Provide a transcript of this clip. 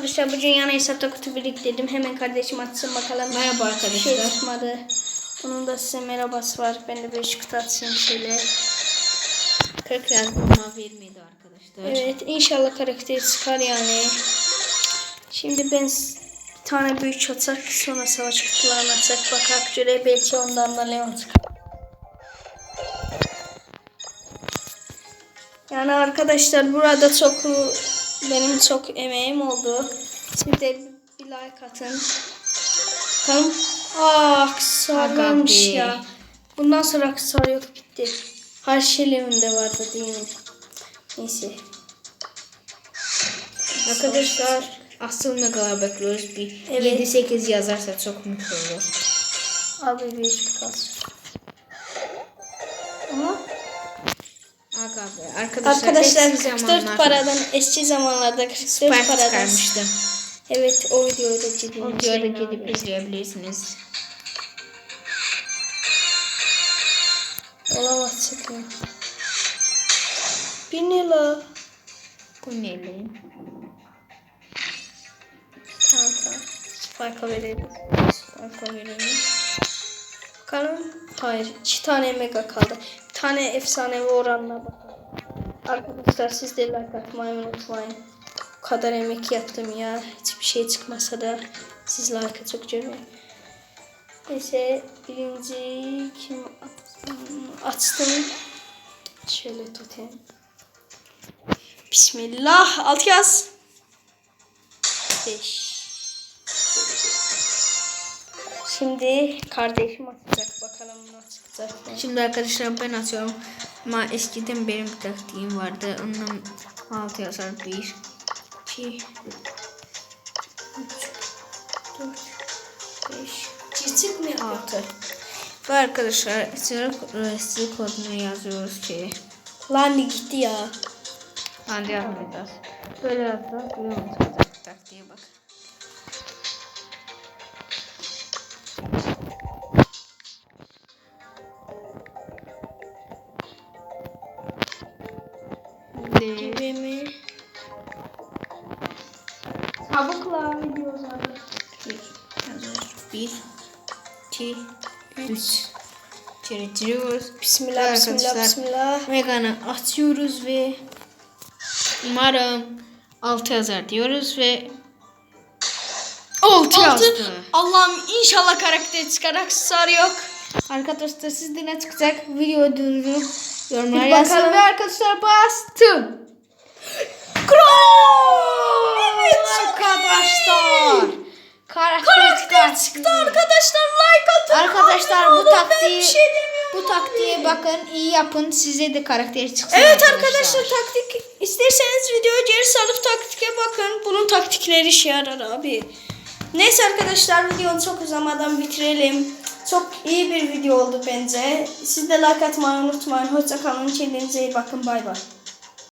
arkadaşlar bugün yana hesapta kutu biriktirdim. Hemen kardeşim açsın bakalım. Merhaba Bir şey arkadaşlar. çıkmadı. Onun da size merhabası var. Ben de 5 kutu atayım şöyle. 40 yazma vermedi arkadaşlar. Evet inşallah karakter çıkar yani. Şimdi ben bir tane büyük atsak sonra savaş kutularını atsak bakak göre belki ondan da Leon çıkar. Yani arkadaşlar burada çok benim çok emeğim oldu. Siz de bir like atın. Bakalım. Ah be. ya. Bundan sonra aksesuar yok bitti. Her şey Leon'da vardı değil mi? Neyse. Arkadaşlar asıl ne kadar bekliyoruz? Bir Evet. 7-8 yazarsa çok mutlu olur. Abi bir iş kalsın. Arkadaşlar, arkadaşlar eski 44 zamanlar paradan eski zamanlarda 44 Spike paradan. çıkarmıştım. Evet o videoyu da ciddi. O videoda gidip izleyebilirsiniz. Olamaz çıkıyor. Bir lira. Bu neydi? Tamam tamam. Spike'a verelim. Spike'a verelim. Bakalım. Hayır. iki tane mega kaldı. Bir tane efsanevi oranına bakalım. Arkadaşlar siz de like atmayı unutmayın. Bu kadar emek yaptım ya. Hiçbir şey çıkmasa da siz like'ı çok görmeyin. Neyse birinci kim açtım. Şöyle tutayım. Bismillah. Alt yaz. 5. Şimdi kardeşim atacak. Bakalım nasıl çıkacak. Şimdi arkadaşlar ben atıyorum. Ama eskiden benim bir taktiğim vardı. Ondan 6 yazar 1 2 3 4 5 Çiçek mi 6 Ve arkadaşlar sıra resti kodunu yazıyoruz ki Lan gitti ya. Hadi yapmayacağız. Böyle yazsak böyle olacak taktiğe bak. Gibi mi? Çabukla video zaten. bir iki, üç. İçeri giriyoruz. Bismillah, bismillah, bismillah. Megan'ı atıyoruz ve umarım 6 yazar diyoruz ve 6 yazdı. Allah'ım inşallah karakter çıkar. Aksesuar yok. Arkadaşlar sizde ne çıkacak? Videoyu durdurup yorumlara Bir yazın bakalım. ve arkadaşlar bastım. Evet, arkadaşlar. Karakter Karakter çıktı arkadaşlar. Like atın. Arkadaşlar abone bu olun. Ben taktiği bir şey demiyorum. bu taktiğe bakın iyi yapın size de karakter çıksın Evet arkadaşlar taktik isterseniz videoyu geri salıp taktike bakın. Bunun taktikleri işe yarar abi. Neyse arkadaşlar videoyu çok uzamadan bitirelim. Çok iyi bir video oldu bence. Siz de like atmayı unutmayın. Hoşça kalın. Kendinize iyi bakın. Bay bay.